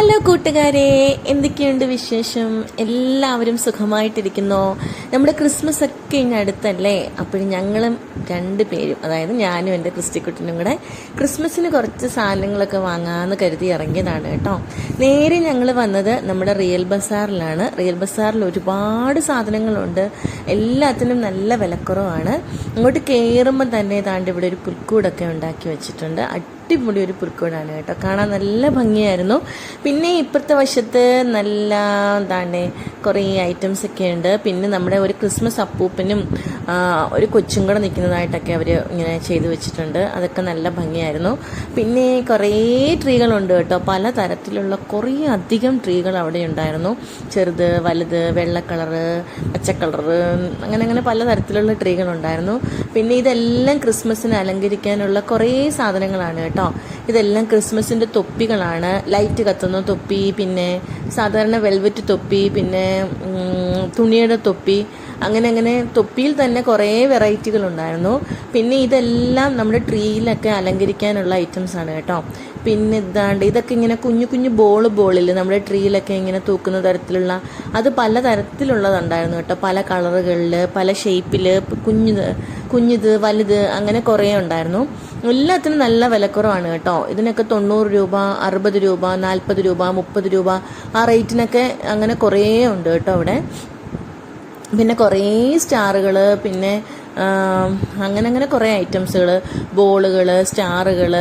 Hello കൂട്ടുകാരെ എന്തൊക്കെയുണ്ട് വിശേഷം? എല്ലാവരും സുഖമായിട്ടിരിക്കുന്നോ? നമ്മുടെ ക്രിസ്മസ് ഒക്കെ ഇനി അടുത്തല്ലേ? അപ്പോൾ ഞങ്ങളും രണ്ട് പേരും അതായത് ഞാനും എന്റെ ക്രിസ്റ്റിക്കുട്ടനും കൂടെ ക്രിസ്മസിന് കുറച്ച് സാധനങ്ങളൊക്കെ വാങ്ങാമെന്ന് കരുതി ഇറങ്ങിയതാണ് കേട്ടോ. നേരെ ഞങ്ങൾ വന്നത് നമ്മുടെ റിയൽ ബസാറിലാണ്. റിയൽ ബസാറിൽ ഒരുപാട് സാധനങ്ങളുണ്ട്. എല്ലാത്തിനും നല്ല വിലക്കുറവാണ്. അങ്ങോട്ട് കയറുമ്പോൾ തന്നെ താണ്ട് ഇവിടെ ഒരു പുൽക്കൂടൊക്കെ ഉണ്ടാക്കി വെച്ചിട്ടുണ്ട്. അടിപൊളി ഒരു പുൽക്കൂടാണ് കേട്ടോ. കാണാൻ നല്ല ഭംഗിയായിരുന്നു. പിന്നെ ഇപ്പുറത്തെ വശത്ത് നല്ല എന്താണ് കുറേ ഐറ്റംസ് ഒക്കെ ഉണ്ട്. പിന്നെ നമ്മുടെ ഒരു ക്രിസ്മസ് അപ്പൂപ്പനും ഒരു കൊച്ചും കൂടെ നിൽക്കുന്നതായിട്ടൊക്കെ അവർ ഇങ്ങനെ ചെയ്തു വെച്ചിട്ടുണ്ട്. അതൊക്കെ നല്ല ഭംഗിയായിരുന്നു. പിന്നെ കുറേ ട്രീകളുണ്ട് കേട്ടോ. പല തരത്തിലുള്ള കുറേ അധികം ട്രീകൾ അവിടെ ഉണ്ടായിരുന്നു. ചെറുത് വലുത് വെള്ള കളറ് പച്ച അങ്ങനെ അങ്ങനെ പല തരത്തിലുള്ള ട്രീകൾ ഉണ്ടായിരുന്നു. പിന്നെ ഇതെല്ലാം ക്രിസ്മസിന് അലങ്കരിക്കാനുള്ള കുറേ സാധനങ്ങളാണ് കേട്ടോ. ഇതെല്ലാം ക്രിസ്മസിന്റെ തൊപ്പികളാണ്. ലൈറ്റ് കത്തുന്ന തൊപ്പി പിന്നെ സാധാരണ വെൽവെറ്റ് തൊപ്പി പിന്നെ തുണിയുടെ തൊപ്പി അങ്ങനെ അങ്ങനെ തൊപ്പിയിൽ തന്നെ കുറേ വെറൈറ്റികൾ ഉണ്ടായിരുന്നു പിന്നെ ഇതെല്ലാം നമ്മുടെ ട്രീയിലൊക്കെ അലങ്കരിക്കാനുള്ള ഐറ്റംസ് ആണ് കേട്ടോ. പിന്നെ ഇതാണ്ട് ഇതൊക്കെ ഇങ്ങനെ കുഞ്ഞു കുഞ്ഞു ബോൾ ബോളിൽ നമ്മുടെ ട്രീയിലൊക്കെ ഇങ്ങനെ തൂക്കുന്ന തരത്തിലുള്ള അത് പല തരത്തിലുള്ളതുണ്ടായിരുന്നു കേട്ടോ. പല കളറുകളിൽ പല ഷേപ്പിൽ കുഞ്ഞു കുഞ്ഞിത് വലുത് അങ്ങനെ കുറേ ഉണ്ടായിരുന്നു. എല്ലാത്തിനും നല്ല വിലക്കുറവാണ് കേട്ടോ. ഇതിനൊക്കെ തൊണ്ണൂറ് രൂപ അറുപത് രൂപ നാൽപ്പത് രൂപ മുപ്പത് രൂപ ആ റേറ്റിനൊക്കെ അങ്ങനെ കുറേ ഉണ്ട് കേട്ടോ അവിടെ. പിന്നെ കുറേ സ്റ്റാറുകൾ പിന്നെ അങ്ങനെ അങ്ങനെ കുറേ ഐറ്റംസുകൾ ബോളുകൾ സ്റ്റാറുകൾ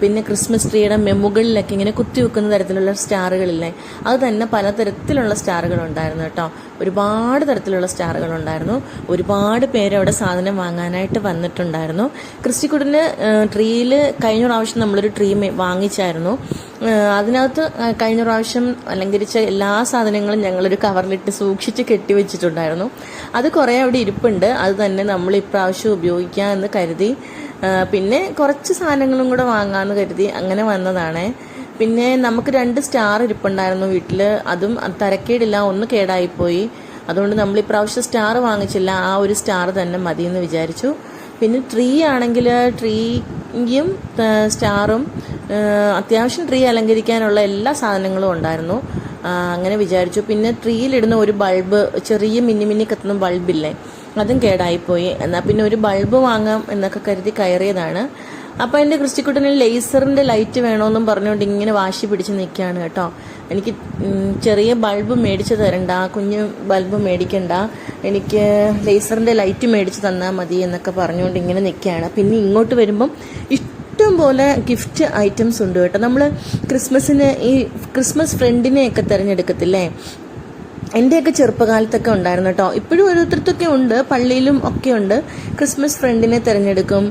പിന്നെ ക്രിസ്മസ് ട്രീയുടെ മുകളിലൊക്കെ ഇങ്ങനെ കുത്തി വെക്കുന്ന തരത്തിലുള്ള സ്റ്റാറുകളില്ലേ? അത് തന്നെ പലതരത്തിലുള്ള സ്റ്റാറുകളുണ്ടായിരുന്നു കേട്ടോ. ഒരുപാട് തരത്തിലുള്ള സ്റ്റാറുകളുണ്ടായിരുന്നു. ഒരുപാട് പേര് അവിടെ സാധനം വാങ്ങാനായിട്ട് വന്നിട്ടുണ്ടായിരുന്നു. ക്രിസ്റ്റിക്കുടിന് ട്രീയിൽ കഴിഞ്ഞ പ്രാവശ്യം നമ്മളൊരു ട്രീ വാങ്ങിച്ചായിരുന്നു. അതിനകത്ത് കഴിഞ്ഞ പ്രാവശ്യം അലങ്കരിച്ച എല്ലാ സാധനങ്ങളും ഞങ്ങളൊരു കവറിലിട്ട് സൂക്ഷിച്ച് കെട്ടിവെച്ചിട്ടുണ്ടായിരുന്നു അത് കുറേ അവിടെ ഇരിപ്പുണ്ട്. അത് തന്നെ നമ്മൾ ഇപ്രാവശ്യം ഉപയോഗിക്കാം എന്ന് കരുതി പിന്നെ കുറച്ച് സാധനങ്ങളും കൂടെ വാങ്ങാമെന്ന് കരുതി അങ്ങനെ വന്നതാണ്. പിന്നെ നമുക്ക് രണ്ട് സ്റ്റാർ ഇരിപ്പുണ്ടായിരുന്നു വീട്ടിൽ അതും തരക്കേടില്ല ഒന്ന് കേടായിപ്പോയി. അതുകൊണ്ട് നമ്മൾ ഇപ്രാവശ്യം സ്റ്റാർ വാങ്ങിച്ചില്ല. ആ ഒരു സ്റ്റാർ തന്നെ മതിയെന്ന് വിചാരിച്ചു. പിന്നെ ട്രീ ആണെങ്കിൽ ട്രീയും സ്റ്റാറും അത്യാവശ്യം ട്രീ അലങ്കരിക്കാനുള്ള എല്ലാ സാധനങ്ങളും ഉണ്ടായിരുന്നു. അങ്ങനെ വിചാരിച്ചു. പിന്നെ ട്രീയിലിടുന്ന ഒരു ബൾബ് ചെറിയ മിന്നി മിന്നി കത്തുന്ന ബൾബില്ലേ അതും കേടായിപ്പോയി. എന്നാൽ പിന്നെ ഒരു ബൾബ് വാങ്ങാം എന്നൊക്കെ കരുതി കയറിയതാണ്. അപ്പം എന്റെ ക്രിസ്റ്റിക്കുട്ടന് ലേസറിന്റെ ലൈറ്റ് വേണമെന്നും പറഞ്ഞുകൊണ്ട് ഇങ്ങനെ വാശി പിടിച്ച് നിൽക്കുകയാണ് കേട്ടോ. എനിക്ക് ചെറിയ ബൾബ് മേടിച്ച് തരണ്ട കുഞ്ഞ് ബൾബ് മേടിക്കണ്ട എനിക്ക് ലേസറിന്റെ ലൈറ്റ് മേടിച്ച് തന്നാൽ മതി എന്നൊക്കെ പറഞ്ഞുകൊണ്ട് ഇങ്ങനെ നിൽക്കുകയാണ്. പിന്നെ ഇങ്ങോട്ട് വരുമ്പം ഇഷ്ടം പോലെ ഗിഫ്റ്റ് ഐറ്റംസ് ഉണ്ട് കേട്ടോ. നമ്മൾ ക്രിസ്മസിന് ഈ ക്രിസ്മസ് ഫ്രണ്ടിനെയൊക്കെ തിരഞ്ഞെടുക്കത്തില്ലേ? എന്റെയൊക്കെ ചെറുപ്പകാലത്തൊക്കെ ഉണ്ടായിരുന്നു കേട്ടോ. ഇപ്പോഴും ഓരോരുത്തർക്കൊക്കെ ഉണ്ട്. പള്ളിയിലും ഒക്കെ ഉണ്ട്. ക്രിസ്മസ് ഫ്രണ്ടിനെ തിരഞ്ഞെടുക്കും.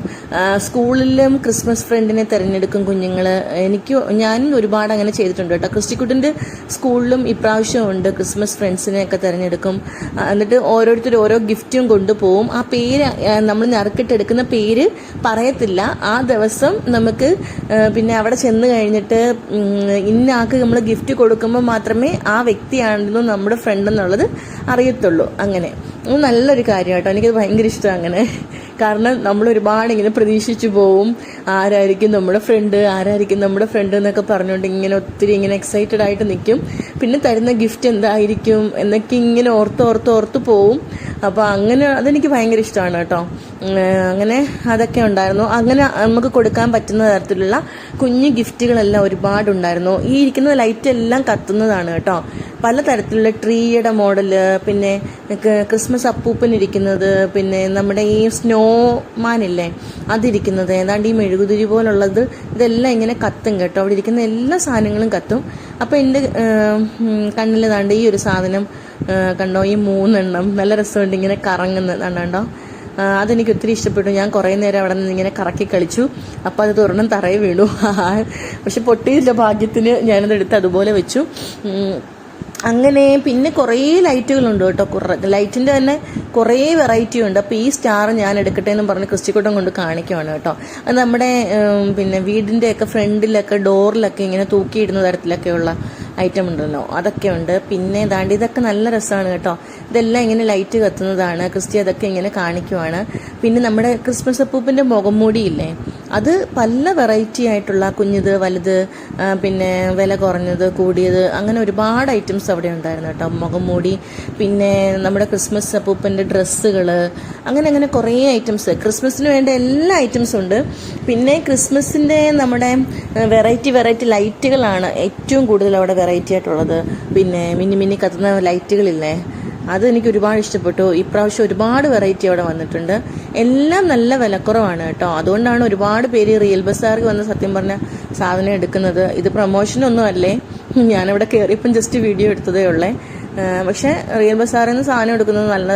സ്കൂളിലും ക്രിസ്മസ് ഫ്രണ്ടിനെ തിരഞ്ഞെടുക്കും കുഞ്ഞുങ്ങൾ എനിക്ക് ഞാനും ഒരുപാട് അങ്ങനെ ചെയ്തിട്ടുണ്ട് കേട്ടോ. ക്രിസ്റ്റിക്കുട്ടിന്റെ സ്കൂളിലും ഇപ്രാവശ്യം ഉണ്ട് ക്രിസ്മസ് ഫ്രണ്ട്സിനെയൊക്കെ തിരഞ്ഞെടുക്കും. ആ, എന്നിട്ട് ഓരോരുത്തർ ഓരോ ഗിഫ്റ്റും കൊണ്ടുപോകും ആ പേര് നമ്മൾ നറുക്കിട്ടെടുക്കുന്ന പേര് പറയത്തില്ല. ആ ദിവസം നമുക്ക് പിന്നെ അവിടെ ചെന്ന് കഴിഞ്ഞിട്ട് ഇന്ന ആൾക്ക് നമ്മൾ ഗിഫ്റ്റ് കൊടുക്കുമ്പോൾ മാത്രമേ ആ വ്യക്തിയാണെന്നും നമ്മുടെ ഫ്രണ്ട് എന്നുള്ളത് അറിയത്തുള്ളൂ. അങ്ങനെ. നല്ലൊരു കാര്യം കേട്ടോ എനിക്കത് ഭയങ്കര ഇഷ്ടമാണ് അങ്ങനെ. കാരണം നമ്മൾ ഒരുപാട് ഇങ്ങനെ പ്രതീക്ഷിച്ചു പോവും. ആരായിരിക്കും നമ്മുടെ ഫ്രണ്ട് ആരായിരിക്കും നമ്മുടെ ഫ്രണ്ട് എന്നൊക്കെ പറഞ്ഞുകൊണ്ട് ഇങ്ങനെ ഒത്തിരി ഇങ്ങനെ എക്സൈറ്റഡ് ആയിട്ട് നിൽക്കും പിന്നെ തരുന്ന ഗിഫ്റ്റ് എന്തായിരിക്കും എന്നൊക്കെ ഇങ്ങനെ ഓർത്ത് ഓർത്ത് ഓർത്ത് പോവും. അപ്പോൾ അങ്ങനെ അതെനിക്ക് ഭയങ്കര ഇഷ്ടമാണ് കേട്ടോ. അങ്ങനെ അതൊക്കെ ഉണ്ടായിരുന്നു. അങ്ങനെ നമുക്ക് കൊടുക്കാൻ പറ്റുന്ന തരത്തിലുള്ള കുഞ്ഞു ഗിഫ്റ്റുകളെല്ലാം ഒരുപാടുണ്ടായിരുന്നു. ഈ ഇരിക്കുന്ന ലൈറ്റ് എല്ലാം കത്തുന്നതാണ് കേട്ടോ. പലതരത്തിലുള്ള ട്രീയുടെ മോഡൽ പിന്നെ ക്രിസ്മസ് അപ്പൂപ്പൻ ഇരിക്കുന്നത് പിന്നെ നമ്മുടെ ഈ സ്നോ മാനില്ലേ അതിരിക്കുന്നത് ഏതാണ്ട് ഈ മെഴുകുതിരി പോലുള്ളത് ഇതെല്ലാം ഇങ്ങനെ കത്തും കേട്ടോ. അവിടെ ഇരിക്കുന്ന എല്ലാ സാധനങ്ങളും കത്തും. അപ്പോൾ എന്റെ കണ്ണിൽ താണ്ട് ഈ ഒരു സാധനം കണ്ടോ ഈ മൂന്നെണ്ണം. നല്ല രസമുണ്ട് ഇങ്ങനെ കറങ്ങുന്നത് കണ്ടോ? അതെനിക്ക് ഒത്തിരി ഇഷ്ടപ്പെട്ടു. ഞാൻ കുറേ നേരം അവിടെ നിന്ന് ഇങ്ങനെ കറക്കി കളിച്ചു. അപ്പോൾ അത് തുറന്നും തറയെ വീണു. പക്ഷെ പൊട്ടിയില്ല ഭാഗ്യത്തിന് ഞാനത് എടുത്ത് അതുപോലെ വെച്ചു. അങ്ങനെ പിന്നെ കുറേ ലൈറ്റുകളുണ്ട് കേട്ടോ. കുറേ ലൈറ്റിന്റെ തന്നെ കുറേ വെറൈറ്റി ഉണ്ട്. അപ്പോൾ ഈ സ്റ്റാർ ഞാൻ എടുക്കട്ടെ എന്ന് പറഞ്ഞ് ക്രിസ്റ്റിക്കൂട്ടം കൊണ്ട് കാണിക്കുവാണ് കേട്ടോ. അത് നമ്മുടെ പിന്നെ വീടിന്റെയൊക്കെ ഫ്രണ്ടിലൊക്കെ ഡോറിലൊക്കെ ഇങ്ങനെ തൂക്കിയിടുന്ന തരത്തിലൊക്കെയുള്ള ഐറ്റം ഉണ്ടല്ലോ. അതൊക്കെ ഉണ്ട്. പിന്നെ ദാണ്ട് ഇതൊക്കെ നല്ല രസമാണ് കേട്ടോ. ഇതെല്ലാം ഇങ്ങനെ ലൈറ്റ് കത്തുന്നതാണ്. ക്രിസ്റ്റി അതൊക്കെ ഇങ്ങനെ കാണിക്കുവാണ്. പിന്നെ നമ്മുടെ ക്രിസ്മസ് അപ്പൂപ്പിന്റെ മുഖം മൂടിയില്ലേ അത് പല വെറൈറ്റി ആയിട്ടുള്ള കുഞ്ഞത് വലുത് പിന്നെ വില കുറഞ്ഞത് കൂടിയത് അങ്ങനെ ഒരുപാട് ഐറ്റംസ് അവിടെ ഉണ്ടായിരുന്നു കേട്ടോ. മുഖം മൂടി പിന്നെ നമ്മുടെ ക്രിസ്മസ് അപ്പൂപ്പന്റെ ഡ്രസ്സുകൾ അങ്ങനെ അങ്ങനെ കുറേ ഐറ്റംസ് ക്രിസ്മസിന് വേണ്ട എല്ലാ ഐറ്റംസും ഉണ്ട്. പിന്നെ ക്രിസ്മസിന്റെ നമ്മുടെ വെറൈറ്റി വെറൈറ്റി ലൈറ്റുകളാണ് ഏറ്റവും കൂടുതൽ അവിടെ വെറൈറ്റി ആയിട്ടുള്ളത്. പിന്നെ മിനി മിനി കത്തുന്ന ലൈറ്റുകളില്ലേ അത് എനിക്ക് ഒരുപാട് ഇഷ്ടപ്പെട്ടു. ഇപ്രാവശ്യം ഒരുപാട് വെറൈറ്റി അവിടെ വന്നിട്ടുണ്ട്. എല്ലാം നല്ല വിലക്കുറവാണ് കേട്ടോ. അതുകൊണ്ടാണ് ഒരുപാട് പേര് റിയൽ ബസാർക്ക് വന്ന് സത്യം പറഞ്ഞ സാധനം എടുക്കുന്നത്. ഇത് പ്രൊമോഷനൊന്നും അല്ലേ? ഞാനിവിടെ കയറിയപ്പം ജസ്റ്റ് വീഡിയോ എടുത്തതേ ഉള്ളേ. പക്ഷെ റിയൽ ബസാറിൽ നിന്ന് സാധനം എടുക്കുന്നത് നല്ല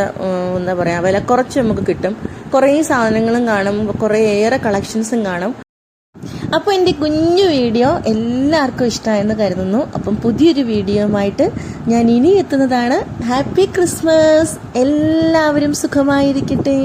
എന്താ പറയുക വില കുറച്ച് നമുക്ക് കിട്ടും. കുറേ സാധനങ്ങളും കാണും. കുറേ ഏറെ കളക്ഷൻസും കാണും. അപ്പോൾ എന്റെ കുഞ്ഞു വീഡിയോ എല്ലാവർക്കും ഇഷ്ടമായെന്ന് കരുതുന്നു. അപ്പം പുതിയൊരു വീഡിയോയുമായിട്ട് ഞാൻ ഇനി എത്തുന്നതാണ്. ഹാപ്പി ക്രിസ്മസ് എല്ലാവരും സുഖമായിരിക്കട്ടെ.